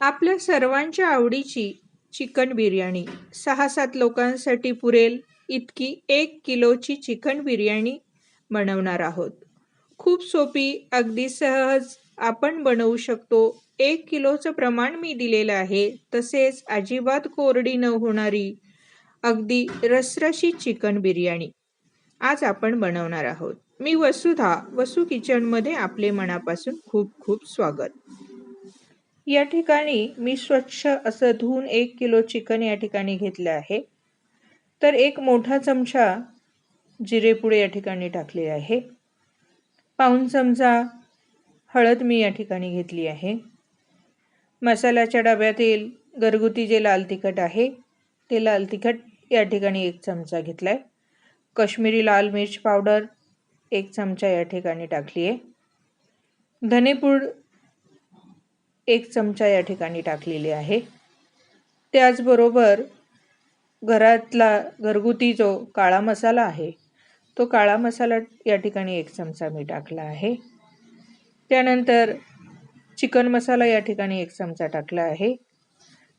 आपल्या सर्वांच्या आवडीची चिकन बिर्याणी. सहा सात लोकांसाठी पुरेल इतकी एक किलोची चिकन बिर्याणी बनवणार आहोत. खूप सोपी अगदी सहज आपण बनवू शकतो. एक किलोचं प्रमाण मी दिलेलं आहे तसेच अजिबात कोरडी न होणारी अगदी रसरशी चिकन बिर्याणी आज आपण बनवणार आहोत. मी वसुधा वसू किचनमध्ये आपले मनापासून खूप खूप स्वागत. या ठिकाणी मी स्वच्छ असं धुवून एक किलो चिकन या ठिकाणी घेतलं आहे. तर एक मोठा चमचा जिरेपुडे या ठिकाणी टाकले आहे. पाऊन चमचा हळद मी या ठिकाणी घेतली आहे. मसाल्याच्या डब्यातील घरगुती जे लाल तिखट आहे ते लाल तिखट या ठिकाणी एक चमचा घेतला आहे कश्मीरी लाल मिर्च पावडर एक चमचा या ठिकाणी टाकली आहे धनेपूड एक चमचा या ठिकाणी टाकलेली आहे. त्याचबरोबर घरातला घरगुती जो काळा मसाला आहे तो काळा मसाला या ठिकाणी एक चमचा मी टाकला आहे. त्यानंतर चिकन मसाला या ठिकाणी एक चमचा टाकला आहे.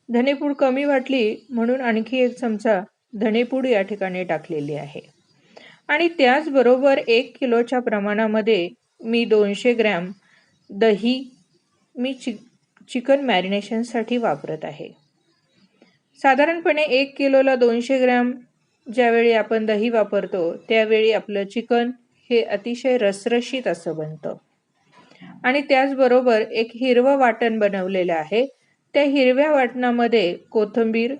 धनेपूड कमी वाटली म्हणून आणखी एक चमचा धनेपूड या ठिकाणी टाकलेली आहे. आणि त्याचबरोबर एक किलोच्या प्रमाणामध्ये मी दोनशे ग्रॅम दही मी चि चिकन मॅरिनेशनसाठी वापरत आहे. साधारणपणे एक किलोला दोनशे ग्रॅम ज्यावेळी आपण दही वापरतो त्यावेळी आपलं चिकन हे अतिशय रसरशीत असं बनतं. आणि त्याचबरोबर एक हिरवं वाटण बनवलेलं आहे. त्या हिरव्या वाटणामध्ये कोथिंबीर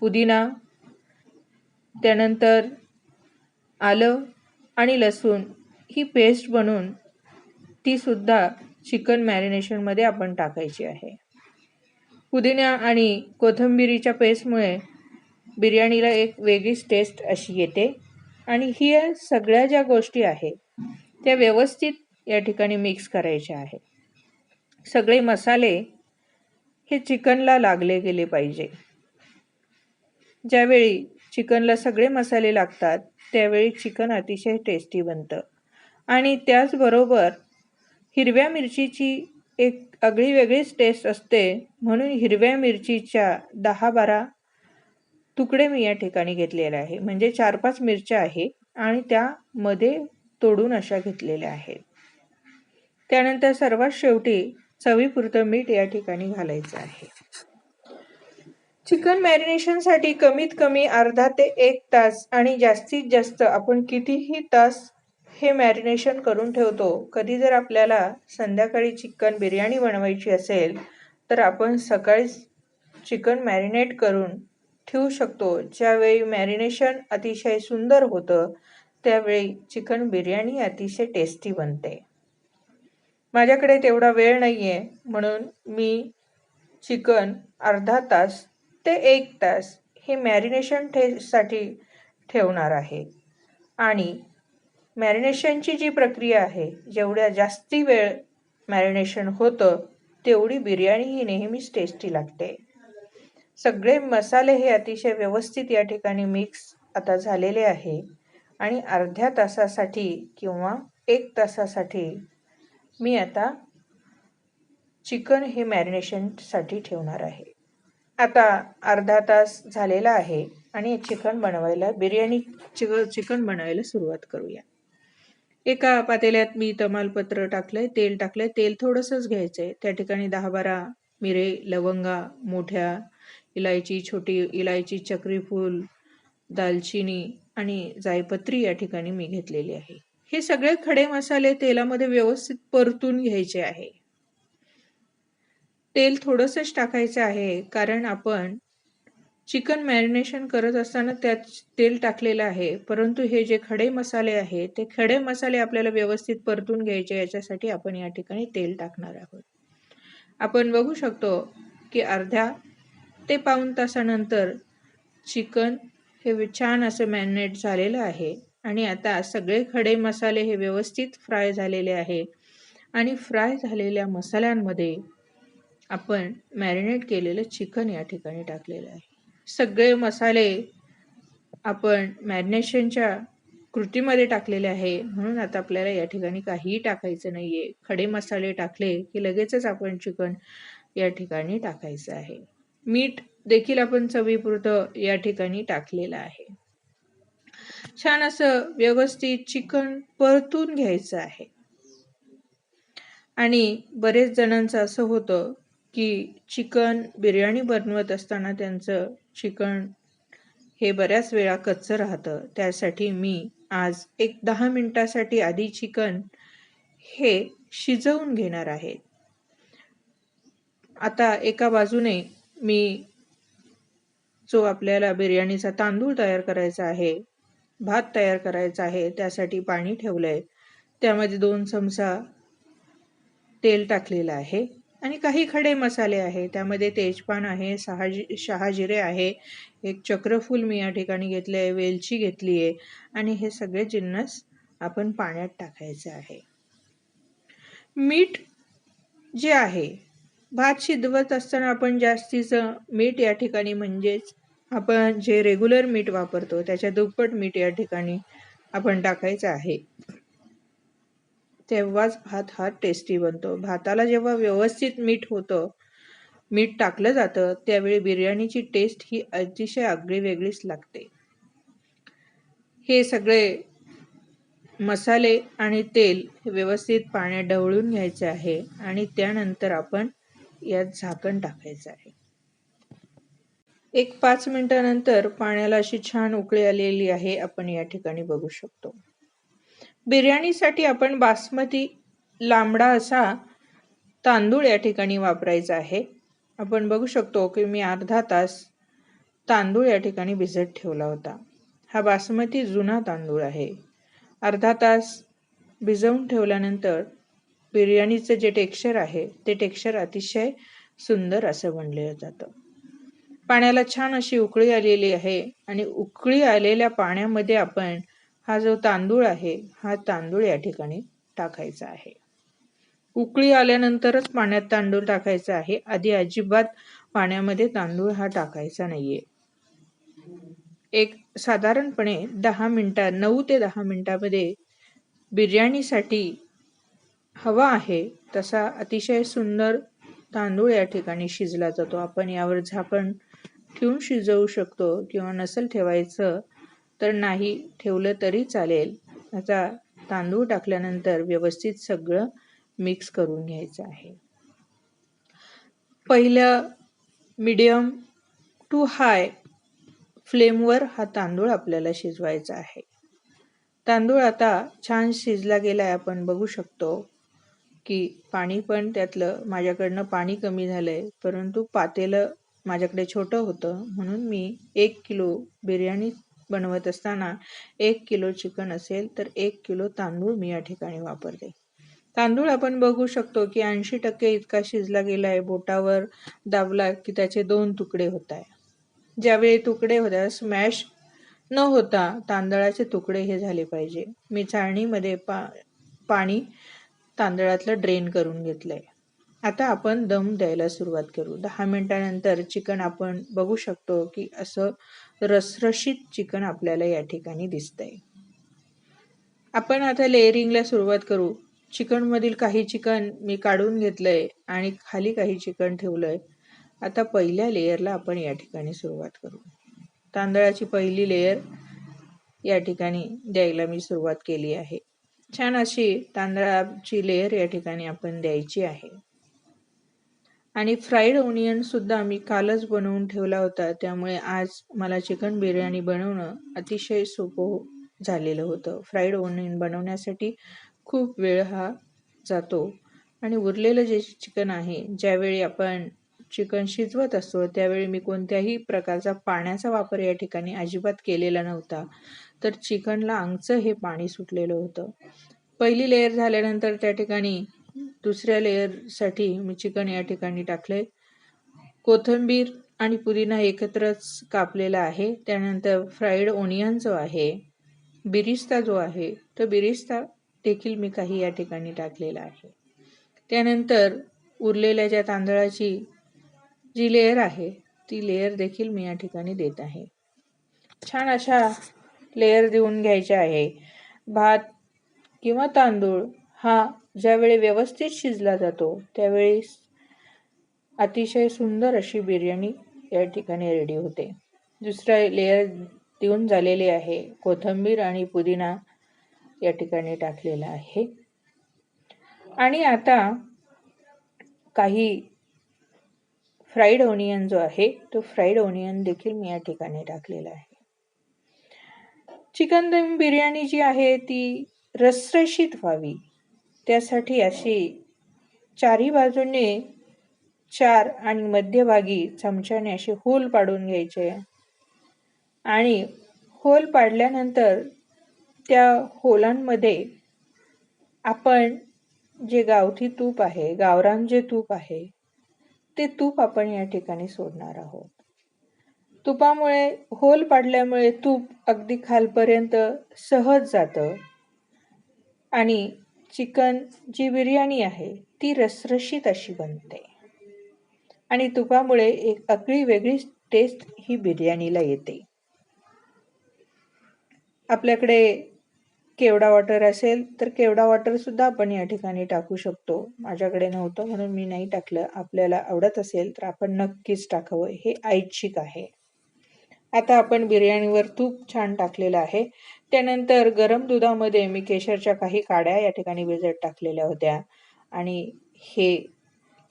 पुदिना त्यानंतर आलं आणि लसूण ही पेस्ट बनवून तीसुद्धा चिकन मॅरिनेशनमध्ये आपण टाकायची आहे. पुदिना आणि कोथिंबिरीच्या पेस्टमुळे बिर्याणीला एक वेगळीच टेस्ट अशी येते. आणि ही सगळ्या ज्या गोष्टी आहेत त्या व्यवस्थित या ठिकाणी मिक्स करायच्या आहे सगळे मसाले हे चिकनला लागले गेले पाहिजे. ज्यावेळी चिकनला सगळे मसाले लागतात त्यावेळी चिकन अतिशय टेस्टी बनतं. आणि त्याचबरोबर हिरव्या मिरचीची एक आगळी वेगळीच टेस्ट असते. म्हणून हिरव्या मिरचीच्या दहा बारा तुकडे मी या ठिकाणी घेतलेले आहे. म्हणजे चार पाच मिरच्या आहे आणि त्यामध्ये तोडून अशा घेतलेल्या आहेत. त्यानंतर सर्वात शेवटी चवीपुरतं मीठ या ठिकाणी घालायचं आहे. चिकन मॅरिनेशनसाठी कमीत कमी अर्धा ते एक तास आणि जास्तीत जास्त आपण कितीही तास हे मॅरिनेशन करून ठेवतो. कधी जर आपल्याला संध्याकाळी चिकन बिर्याणी बनवायची असेल तर आपण सकाळीच चिकन मॅरिनेट करून ठेवू शकतो. ज्यावेळी मॅरिनेशन अतिशय सुंदर होतं त्यावेळी चिकन बिर्याणी अतिशय टेस्टी बनते. माझ्याकडे तेवढा वेळ नाही आहे म्हणून मी चिकन अर्धा तास ते एक तास हे मॅरिनेशन ठे साठी ठेवणार आहे. आणि मॅरिनेशनची जी प्रक्रिया आहे जेवढ्या जास्ती वेळ मॅरिनेशन होतं तेवढी बिर्याणी ही नेहमीच टेस्टी लागते. सगळे मसाले हे अतिशय व्यवस्थित या ठिकाणी मिक्स आता झालेले आहे आणि अर्ध्या तासासाठी किंवा एक तासासाठी मी आता चिकन हे मॅरिनेशनसाठी ठेवणार आहे. आता अर्धा तास झालेला आहे आणि चिकन बनवायला बिर्याणी चिक चिकन बनवायला सुरुवात करूया. एका पातेल्यात मी तमालपत्र टाकलंय तेल टाकलंय. तेल थोडंसंच घ्यायचंय. त्या ठिकाणी दहा बारा मिरे लवंगा मोठ्या इलायची छोटी इलायची चक्रीफूल दालचिनी आणि जायपत्री या ठिकाणी मी घेतलेली आहे. हे सगळे खडे मसाले तेलामध्ये व्यवस्थित परतून घ्यायचे आहे. तेल थोडंसंच टाकायचं आहे कारण आपण चिकन मॅरिनेशन करत असताना त्यात तेल टाकलेलं आहे. परंतु हे जे खडे मसाले आहेत ते खडे मसाले आपल्याला व्यवस्थित परतून घ्यायचे याच्यासाठी आपण या ठिकाणी तेल टाकणार आहोत. आपण बघू शकतो की अर्ध्या ते पाऊन तासानंतर चिकन हे छान असं मॅरिनेट झालेलं आहे. आणि आता सगळे खडे मसाले हे व्यवस्थित फ्राय झालेले आहे. आणि फ्राय झालेल्या मसाल्यांमध्ये आपण मॅरिनेट केलेलं चिकन या ठिकाणी टाकलेलं आहे. सगळे मसाले आपण मॅरिनेशनच्या कृतीमध्ये टाकलेले आहे. म्हणून आता आपल्याला या ठिकाणी काहीही टाकायचं नाही आहे खडे मसाले टाकले की लगेचच आपण चिकन या ठिकाणी टाकायचं आहे. मीठ देखील आपण चवीपुरतं या ठिकाणी टाकलेलं आहे. छान असं व्यवस्थित चिकन परतून घ्यायचं आहे. आणि बरेच जणांचं असं होतं की चिकन बिर्याणी बनवत असताना त्यांचं चिकन हे बऱ्याच वेळा कच्चं राहतं. त्यासाठी मी आज एक दहा मिनटासाठी आधी चिकन हे शिजवून घेणार आहे. आता एका बाजूने मी जो आपल्याला बिर्याणीचा तांदूळ तयार करायचा आहे भात तयार करायचा आहे त्यासाठी पाणी ठेवलं आहे त्यामध्ये दोन चमचा तेल टाकलेलं आहे. आणि काही खडे मसाले आहे. त्यामध्ये तेजपान आहे सहाजी शहाजिरे आहे. एक चक्रफूल मी या ठिकाणी घेतले आहे वेलची घेतली आहे. आणि हे सगळे जिन्नस आपण पाण्यात टाकायचे आहे. मीठ जे आहे भात शिजवत असताना आपण जास्तीचं मीठ या ठिकाणी म्हणजेच आपण जे रेग्युलर मीठ वापरतो त्याच्या दुप्पट मीठ या ठिकाणी आपण टाकायचं आहे. तेव्हाच भात हा टेस्टी बनतो. भाताला जेव्हा व्यवस्थित मीठ होतं मीठ टाकलं जातं त्यावेळी बिर्याणीची टेस्ट ही अतिशय आगळी वेगळीच लागते. हे सगळे मसाले आणि तेल व्यवस्थित पाण्यात ढवळून घ्यायचे आहे आणि त्यानंतर आपण यात झाकण टाकायचं आहे. एक पाच मिनिटानंतर पाण्याला अशी छान उकळी आलेली आहे आपण या ठिकाणी बघू शकतो. बिर्याणीसाठी आपण बासमती लांबडा असा तांदूळ या ठिकाणी वापरायचा आहे. आपण बघू शकतो की मी अर्धा तास तांदूळ या ठिकाणी भिजत ठेवला होता. हा बासमती जुना तांदूळ आहे. अर्धा तास भिजवून ठेवल्यानंतर बिर्याणीचं जे टेक्स्चर आहे ते टेक्स्चर अतिशय सुंदर असं बनलेलं जातं. पाण्याला छान अशी उकळी आलेली आहे आणि उकळी आलेल्या पाण्यामध्ये आपण हा जो तांदूळ आहे हा तांदूळ या ठिकाणी टाकायचा आहे. उकळी आल्यानंतरच पाण्यात तांदूळ टाकायचा आहे. आधी अजिबात पाण्यामध्ये तांदूळ हा टाकायचा नाहीये. एक साधारणपणे दहा मिनटा नऊ ते दहा मिनिटामध्ये बिर्याणीसाठी हवा आहे तसा अतिशय सुंदर तांदूळ या ठिकाणी शिजला जातो. आपण यावर झाकण ठेवून शिजवू शकतो किंवा नसेल ठेवायचं तर नाही ठेवलं तरी चालेल. आता तांदूळ टाकल्यानंतर व्यवस्थित सगळं मिक्स करून घ्यायचं आहे. पहिलं मीडियम टू हाय फ्लेमवर हा तांदूळ आपल्याला शिजवायचा आहे. तांदूळ आता छान शिजला गेला आहे आपण बघू शकतो की पाणी पण त्यातलं माझ्याकडनं पाणी कमी झालं आहे परंतु पातेलं माझ्याकडे छोटं होतं. म्हणून मी एक किलो बिर्याणी बनवत असताना एक किलो चिकन असेल तर एक किलो तांदूळ मी या ठिकाणी वापरते. तांदूळ आपण बघू शकतो की ऐंशी टक्के इतका शिजला गेला आहे बोटावर दाबला की त्याचे दोन तुकडे होत आहे ज्यावेळी तुकडे होत्या स्मॅश न होता तांदळाचे तुकडे हे झाले पाहिजे. मी चाळणीमध्ये पा पाणी तांदळातलं ड्रेन करून घेतलं आहे आता आपण दम द्यायला सुरुवात करू. दहा मिनिटानंतर चिकन आपण बघू शकतो की असं रसरशीत चिकन आपल्याला या ठिकाणी दिसतंय. आपण आता लेअरिंगला सुरुवात करू. चिकनमधील काही चिकन मी काढून घेतलंय आणि खाली काही चिकन ठेवलंय. आता पहिल्या लेयरला आपण या ठिकाणी सुरुवात करू. तांदळाची पहिली लेयर या ठिकाणी द्यायला मी सुरुवात केली आहे. छान अशी तांदळाची लेयर या ठिकाणी आपण द्यायची आहे. आणि फ्राईड ओनियनसुद्धा मी कालच बनवून ठेवला होता. त्यामुळे आज मला चिकन बिर्याणी बनवणं अतिशय सोपं झालेलं होतं. फ्राईड ओनियन बनवण्यासाठी खूप वेळ हा जातो. आणि उरलेलं जे चिकन आहे ज्यावेळी आपण चिकन शिजवत असतो त्यावेळी मी कोणत्याही प्रकारचा पाण्याचा वापर या ठिकाणी अजिबात केलेला नव्हता. तर चिकनला आंगचं हे पाणी सुटलेलं होतं. पहिली लेअर झाल्यानंतर त्या ठिकाणी दुसऱ्या लेअरसाठी मी चिकन या ठिकाणी टाकले कोथिंबीर आणि पुदिना एकत्रच कापलेला आहे. त्यानंतर फ्राईड ओनियन जो आहे बिरिस्ता जो आहे तो बिरिस्ता देखील मी काही या ठिकाणी टाकलेला आहे. त्यानंतर उरलेल्या ज्या तांदळाची जी लेअर आहे ती लेअर देखील मी या ठिकाणी देत आहे. छान अशा लेअर देऊन घ्यायच्या आहे. भात किंवा तांदूळ हा ज्यावेळी व्यवस्थित शिजला जातो त्यावेळी अतिशय सुंदर अशी बिर्याणी या ठिकाणी रेडी होते. दुसरा लेअर देऊन झालेले आहे. कोथिंबीर आणि पुदिना या ठिकाणी टाकलेला आहे. आणि आता काही फ्राईड ओनियन जो आहे तो फ्राईड ओनियन देखील मी या ठिकाणी टाकलेला आहे. चिकन दम बिर्याणी जी आहे ती रसरशीत व्हावी. त्यासाठी अशी चारी बाजूने चार आणि मध्यभागी चमच्याने असे होल पाडून घ्यायचे. आणि होल पाडल्यानंतर त्या होलांमध्ये आपण जे गावठी तूप आहे गावरान जे तूप आहे ते तूप आपण या ठिकाणी सोडणार आहोत. तुपामुळे होल पाडल्यामुळे तूप अगदी खालपर्यंत सहज जातं आणि चिकन जी बिर्याणी आहे ती रसरशीत अशी बनते. आणि तुपामुळे एक आगळी वेगळी टेस्ट ही बिर्याणीला येते. आपल्याकडे केवडा वॉटर असेल तर केवडा वॉटरसुद्धा आपण या ठिकाणी टाकू शकतो. माझ्याकडे नव्हतं म्हणून मी नाही टाकलं. आपल्याला आवडत असेल तर आपण नक्कीच टाकावं. हे ऐच्छिक आहे. आता आपण बिर्याणीवर तूप छान टाकलेलं आहे. त्यानंतर गरम दुधामध्ये मी केशरच्या काही काड्या या ठिकाणी भिजत टाकलेल्या होत्या. आणि हे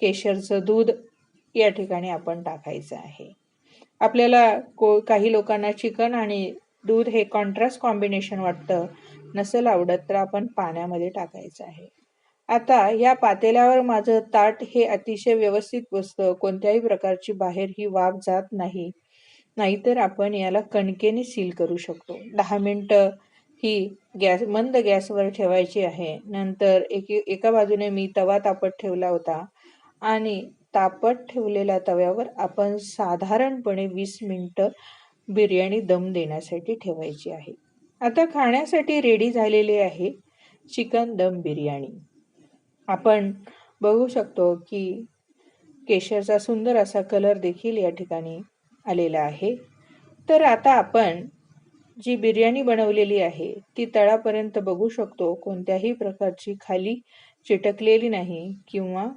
केशरचं दूध या ठिकाणी आपण टाकायचं आहे. आपल्याला को काही लोकांना चिकन आणि दूध हे कॉन्ट्रास्ट कॉम्बिनेशन वाटतं नसेल आवडत तर आपण पाण्यामध्ये टाकायचं आहे. आता या पातेल्यावर माझं ताट हे अतिशय व्यवस्थित बसतं. कोणत्याही प्रकारची बाहेर ही वाफ जात नाही. नाहीतर आपण याला कणकेने सील करू शकतो. दहा मिनटं ही गॅस मंद गॅसवर ठेवायची आहे. नंतर एक एका बाजूने मी तवा तापत ठेवला होता आणि तापत ठेवलेल्या तव्यावर आपण साधारणपणे वीस मिनटं बिर्याणी दम देण्यासाठी ठेवायची आहे. आता खाण्यासाठी रेडी झालेली आहे चिकन दम बिर्याणी. आपण बघू शकतो की केशरचा सुंदर असा कलर देखील या ठिकाणी आलेला आहे. तर आता आपण जी बिर्याणी बनवलेली आहे ती तळापर्यंत बघू शकतो. कोणत्याही प्रकारची खाली चिटकलेली नाही किंवा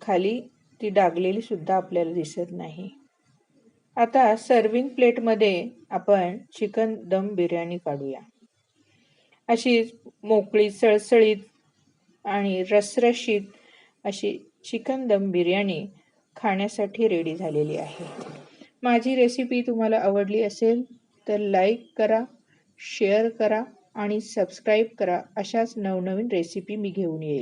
खाली ती डागलेली सुद्धा आपल्याला दिसत नाही. आता सर्विंग प्लेटमध्ये आपण चिकन दम बिर्याणी काढूया. अशी मोकळी सळसळीत आणि रसरशीत अशी चिकन दम बिर्याणी खाण्यासाठी रेडी झालेली आहे. माझी रेसिपी तुम्हाला आवडली असेल तर लाईक करा शेअर करा आणि सबस्क्राईब करा. अशाच नवनवीन रेसिपी मी घेऊन येईल.